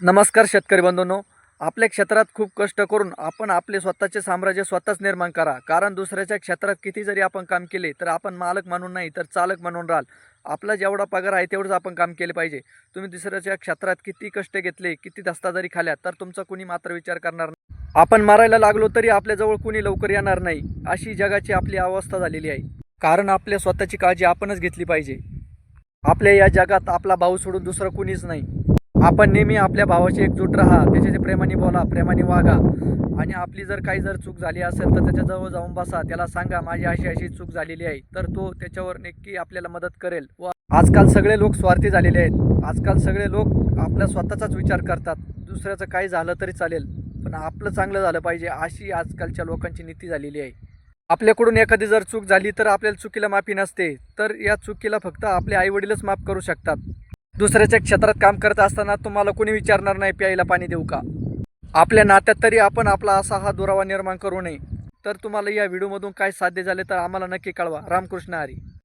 नमस्कार शेतकरी बंधूंनो. आपल्या क्षेत्रात खूप कष्ट करून आपण आपले स्वतःचे साम्राज्य स्वतःच निर्माण करा. कारण दुसऱ्याच्या क्षेत्रात किती जरी आपण काम केले तर आपण मालक म्हणून नाही तर चालक म्हणून राहाल. आपला जेवढा पगार आहे तेवढंच आपण काम केले पाहिजे. तुम्ही दुसऱ्याच्या क्षेत्रात किती कष्ट घेतले किती दस्तादारी जरी खाल्या तर तुमचा कुणी मात्र विचार करणार नाही. आपण मारायला लागलो तरी आपल्याजवळ कुणी लवकर येणार नाही अशी जगाची आपली अवस्था झालेली आहे. कारण आपल्या स्वतःची काळजी आपणच घेतली पाहिजे. आपल्या या जगात आपला भाऊ सोडून दुसरं कुणीच नाही. आपण नेहमी आपल्या भावाशी एकजूट राहा त्याच्याशी प्रेमाने बोला प्रेमाने वागा. आणि आपली जर काही जर चूक झाली असेल तर त्याच्याजवळ जाऊन बसा त्याला सांगा माझी अशी अशी चूक झालेली आहे. तर तो त्याच्यावर नक्की आपल्याला मदत करेल. व आजकाल सगळे लोक स्वार्थी झालेले आहेत. आजकाल सगळे लोक आपला स्वतःचाच विचार करतात. दुसऱ्याचं काही झालं तरी चालेल पण आपलं चांगलं झालं पाहिजे अशी आजकालच्या लोकांची नीती झालेली आहे. आपल्याकडून एखादी जर चूक झाली तर आपल्याला चुकीला माफी नसते. तर या चुकीला फक्त आपले आईवडीलच माफ करू शकतात. दुसऱ्याच्या क्षेत्रात काम करत असताना तुम्हाला कोणी विचारणार नाही प्यायला पाणी देऊ का? आपल्या नात्यात तरी आपण आपला असा हा दुरावा निर्माण करू नये. तर तुम्हाला या व्हिडिओमधून काय साध्य झाले तर आम्हाला नक्की कळवा. रामकृष्ण हरी.